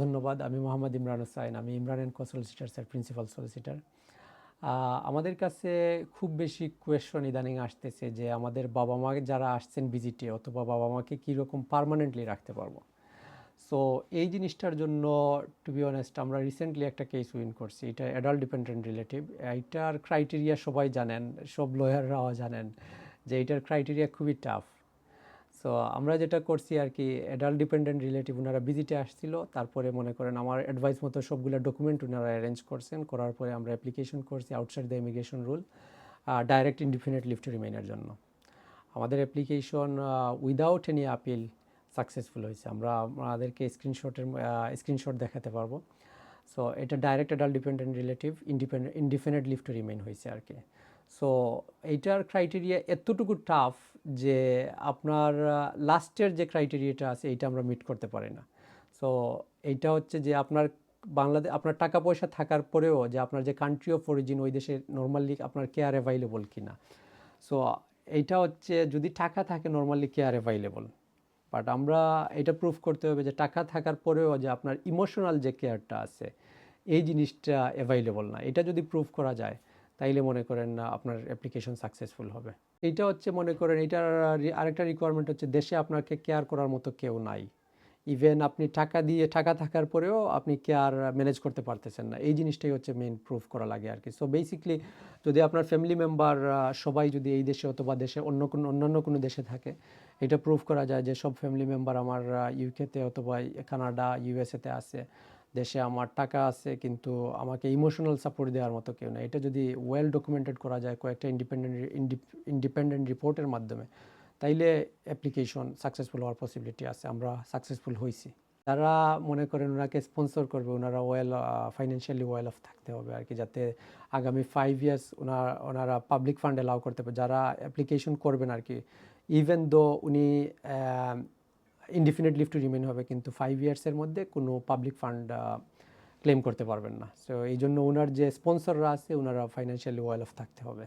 ধন্যবাদ। আমি মোহাম্মদ ইমরান হোসাইন। আমি Imran and co sir principal solicitor. আমাদের কাছে খুব বেশি কোয়েশন ইদানিং আসতেছে যে আমাদের বাবা মা যারা আসছেন ভিজিটে অথবা বাবা মাকে কীরকম পার্মানেন্টলি রাখতে পারব? সো এই জিনিসটার জন্য টু বি অনেস্ট আমরা রিসেন্টলি একটা কেস উইন করছি। এটা অ্যাডাল্ট ডিপেন্ডেন্ট রিলেটিভ এইটার ক্রাইটেরিয়া সবাই জানেন, সব লয়াররাও জানেন যে এইটার ক্রাইটেরিয়া খুবই টাফ সো আমরা যেটা করছি আর কি অ্যাডাল্ট ডিপেন্ডেন্ট রিলেটিভ ওনারা ভিজিটে আসছিল, তারপরে মনে করেন আমার অ্যাডভাইস মতো সবগুলো ডকুমেন্ট ওনারা অ্যারেঞ্জ করছেন, করার পরে আমরা অ্যাপ্লিকেশন করছি outside the immigration rule direct indefinite leave to রিমাইনের জন্য। আমাদের application without any appeal successful হয়েছে। আমরা আমাদেরকে স্ক্রিনশটের স্ক্রিনশট দেখাতে পারব। সো এটা direct adult dependent relative independent indefinite leave to remain হয়েছে আর কি। সো এইটার ক্রাইটেরিয়া এতটুকু টাফ যে আপনার লাস্টের যে ক্রাইটেরিয়াটা আছে, এইটা আমরা মিট করতে পারি না। সো এইটা হচ্ছে যে আপনার বাংলাদেশ আপনার টাকা পয়সা থাকার পরেও যে আপনার যে কান্ট্রি অফ অরিজিন ওই দেশে নর্মালি আপনার কেয়ার অ্যাভাইলেবল কি না সো এইটা হচ্ছে যদি টাকা থাকে নর্মালি কেয়ার অ্যাভাইলেবল বাট আমরা এটা প্রুফ করতে হবে যে টাকা থাকার পরেও যে আপনার ইমোশনাল যে কেয়ারটা আছে, এই জিনিসটা অ্যাভাইলেবল না। এটা যদি প্রুফ করা যায় তাইলে মনে করেন আপনার অ্যাপ্লিকেশন সাকসেসফুল হবে। এইটা হচ্ছে মনে করেন এটার আরেকটা রিকোয়ারমেন্ট হচ্ছে দেশে আপনাকে কেয়ার করার মতো কেউ নাই। ইভেন আপনি টাকা দিয়ে, টাকা থাকার পরেও আপনি কেয়ার ম্যানেজ করতে পারতেছেন না। এই জিনিসটাই হচ্ছে মেইন প্রুফ করা লাগে আর কি সো বেসিকলি যদি আপনার ফ্যামিলি মেম্বার সবাই যদি এই দেশে অথবা দেশে অন্য কোনো, অন্যান্য কোনো দেশে থাকে, এটা প্রুফ করা যায় যে সব ফ্যামিলি মেম্বার আমার ইউকেতে অথবা কানাডা ইউএসএতে আছে। দেশে আমার টাকা আছে, কিন্তু আমাকে ইমোশনাল সাপোর্ট দেওয়ার মতো কেউ না এটা যদি ওয়েল ডকুমেন্টেড করা যায়, কয়েকটা ইন্ডিপেন্ডেন্ট ইন্ডিপেন্ডেন্ট রিপোর্টের মাধ্যমে, তাইলে অ্যাপ্লিকেশন সাকসেসফুল হওয়ার পসিবিলিটি আছে। আমরা সাকসেসফুল হয়েছি যারা মনে করেন ওনাকে স্পন্সর করবে, ওনারা ওয়েল ফাইন্যান্সিয়ালি ওয়েল অফ থাকতে হবে আর কি, যাতে আগামী ফাইভ ইয়ার্স ওনার ওনারা পাবলিক ফান্ড অ্যালাউ করতে পারে। যারা অ্যাপ্লিকেশন করবেন আর কি ইভেন দো উনি ইনডিফিনিট লিভ টু রিমেন হবে, কিন্তু ফাইভ ইয়ার্সের মধ্যে কোনো পাবলিক ফান্ড ক্লেম করতে পারবেন না। সো এই জন্য ওনার যে স্পন্সররা আছে, ওনারা ফাইন্যান্সিয়ালি ওয়েল অফ থাকতে হবে।